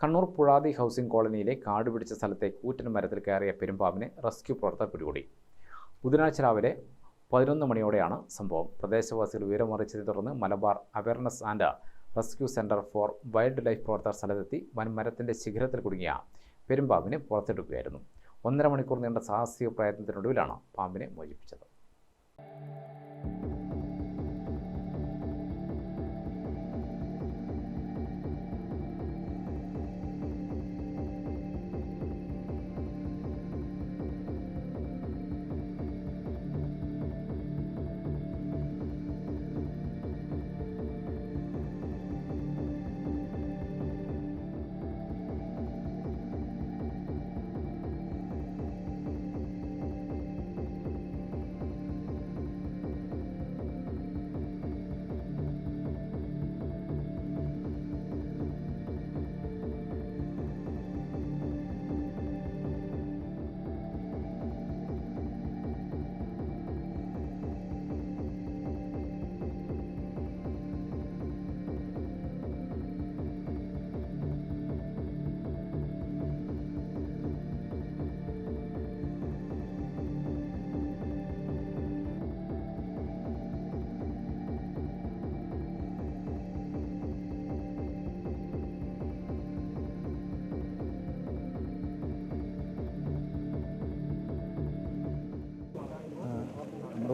Kannur Puzhathi housing കോളനിയിലെ കാട് പിടിച്ച സ്ഥലത്തെ കൂറ്റൻ മരത്തിൽ കയറിയ പെരുമ്പാമ്പിനെ റെസ്ക്യൂ പ്രവർത്തകർ പിടികൂടി. ബുധനാഴ്ച രാവിലെ പതിനൊന്ന് മണിയോടെയാണ് സംഭവം. പ്രദേശവാസികൾ വിവരമറിച്ചതിനെ തുടർന്ന് Malabar awareness and rescue centre for wildlife പ്രവർത്തകർ സ്ഥലത്തെത്തി വൻമരത്തിന്റെ ശിഖരത്തിൽ കുടുങ്ങിയ പെരുമ്പാമ്പിനെ പുറത്തെടുക്കുകയായിരുന്നു. ഒന്നര മണിക്കൂർ നീണ്ട സാഹസിക പ്രയത്നത്തിനൊടുവിലാണ് പാമ്പിനെ മോചിപ്പിച്ചത്.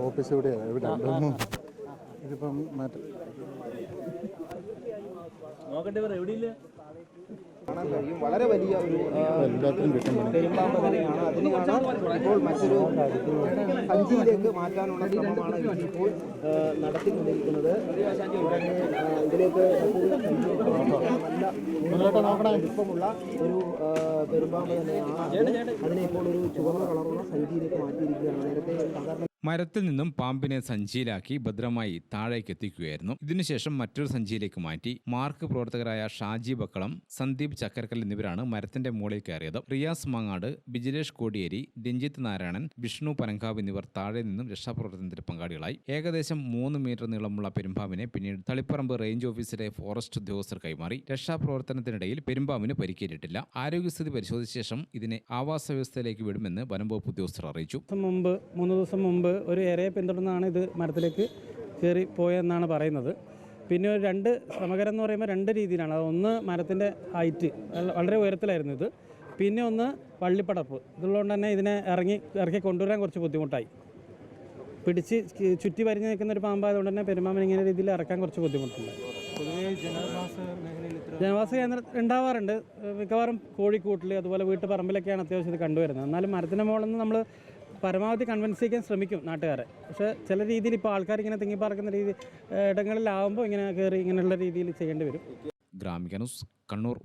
ഓഫീസ് എവിടെയാണ് എവിടെ ഇതിപ്പം മറ്റേ കാണാൻ കഴിയും വളരെ വലിയ ഒരു എല്ലാത്തിനും കിട്ടും പണി. പെരുമ്പാമ്പ് തന്നെയാണ് അതിനെയാണ് ഇപ്പോൾ മറ്റൊരു സഞ്ചിയിലേക്ക് മാറ്റാനുള്ള ശ്രമമാണ് ഇപ്പോൾ നടത്തിക്കൊണ്ടിരിക്കുന്നത്. ഇതിലേക്ക് നല്ല വലിപ്പമുള്ള ഒരു പെരുമ്പാമ്പ് തന്നെയാണ് അതിനെ ഇപ്പോൾ ഒരു ചുവന്ന കളറുള്ള സഞ്ചിയിലേക്ക് മാറ്റിയിരിക്കുകയാണ്. നേരത്തെ സാധാരണ മരത്തിൽ നിന്നും പാമ്പിനെ സഞ്ചിയിലാക്കി ഭദ്രമായി താഴേക്ക് എത്തിക്കുകയായിരുന്നു. ഇതിനുശേഷം മറ്റൊരു സഞ്ചിയിലേക്ക് മാറ്റി മാർക്ക് പ്രവർത്തകരായ ഷാജി ബക്കളം സന്ദീപ് ചക്കരക്കൽ എന്നിവരാണ് മരത്തിന്റെ മുകളിൽ കയറിയത്. റിയാസ് മാങ്ങാട് ബിജിലേഷ് കോടിയേരി രഞ്ജിത്ത് നാരായണൻ വിഷ്ണു പനങ്കാവ് എന്നിവർ താഴെ നിന്നും രക്ഷാപ്രവർത്തനത്തിൽ പങ്കാളികളായി. ഏകദേശം മൂന്ന് മീറ്റർ നീളമുള്ള പെരുമ്പാമ്പിനെ പിന്നീട് തളിപ്പറമ്പ് റേഞ്ച് ഓഫീസിലെ ഫോറസ്റ്റ് ഉദ്യോഗസ്ഥർ കൈമാറി. രക്ഷാപ്രവർത്തനത്തിനിടയിൽ പെരുമ്പാമ്പിന് പരിക്കേറ്റിട്ടില്ല. ആരോഗ്യസ്ഥിതി പരിശോധിച്ച ശേഷം ഇതിനെ ആവാസ വ്യവസ്ഥയിലേക്ക് വിടുമെന്ന് വനംവകുപ്പ് ഉദ്യോഗസ്ഥർ അറിയിച്ചു. മുമ്പ് മൂന്ന് ദിവസം മുമ്പ് ഒരു ഇരയെ പിന്തുടർന്നാണ് ഇത് മരത്തിലേക്ക് കയറി പോയെന്നാണ് പറയുന്നത്. പിന്നെ ഒരു രണ്ട് ശ്രമകരം എന്ന് പറയുമ്പോൾ രണ്ട് രീതിയിലാണ്. അത് ഒന്ന് മരത്തിന്റെ ഹൈറ്റ് വളരെ ഉയരത്തിലായിരുന്നു ഇത്. പിന്നെ ഒന്ന് വള്ളിപ്പടപ്പ്. ഇതുള്ളതുകൊണ്ട് തന്നെ ഇതിനെ ഇറങ്ങി ഇറക്കി കൊണ്ടുവരാൻ കുറച്ച് ബുദ്ധിമുട്ടായി. പിടിച്ച് ചുറ്റി വരിഞ്ഞ് നിൽക്കുന്ന ഒരു പാമ്പായതുകൊണ്ട് തന്നെ പെരുമാമൻ ഇങ്ങനെ രീതിയിൽ ഇറക്കാൻ കുറച്ച് ബുദ്ധിമുട്ടുണ്ട്. ജനവാസ കേന്ദ്രം ഉണ്ടാവാറുണ്ട്. മിക്കവാറും കോഴിക്കൂട്ടിൽ അതുപോലെ വീട്ടുപറമ്പിലൊക്കെയാണ് അത്യാവശ്യം ഇത് കണ്ടുവരുന്നത്. എന്നാലും മരത്തിന്റെ മുകളിൽ നിന്ന് നമ്മൾ പരമാവധി കൺവിൻസ് ചെയ്യാൻ ശ്രമിക്കും നാട്ടുകാരെ. പക്ഷേ ചില രീതിയിൽ ഇപ്പോൾ ആൾക്കാർ ഇങ്ങനെ തിങ്ങിപ്പാർക്കുന്ന രീതി ഇടങ്ങളിലാവുമ്പോൾ ഇങ്ങനെ കയറി ഇങ്ങനെയുള്ള രീതിയിൽ ചെയ്യേണ്ടി വരും. ഗ്രാമിക ന്യൂസ് കണ്ണൂർ.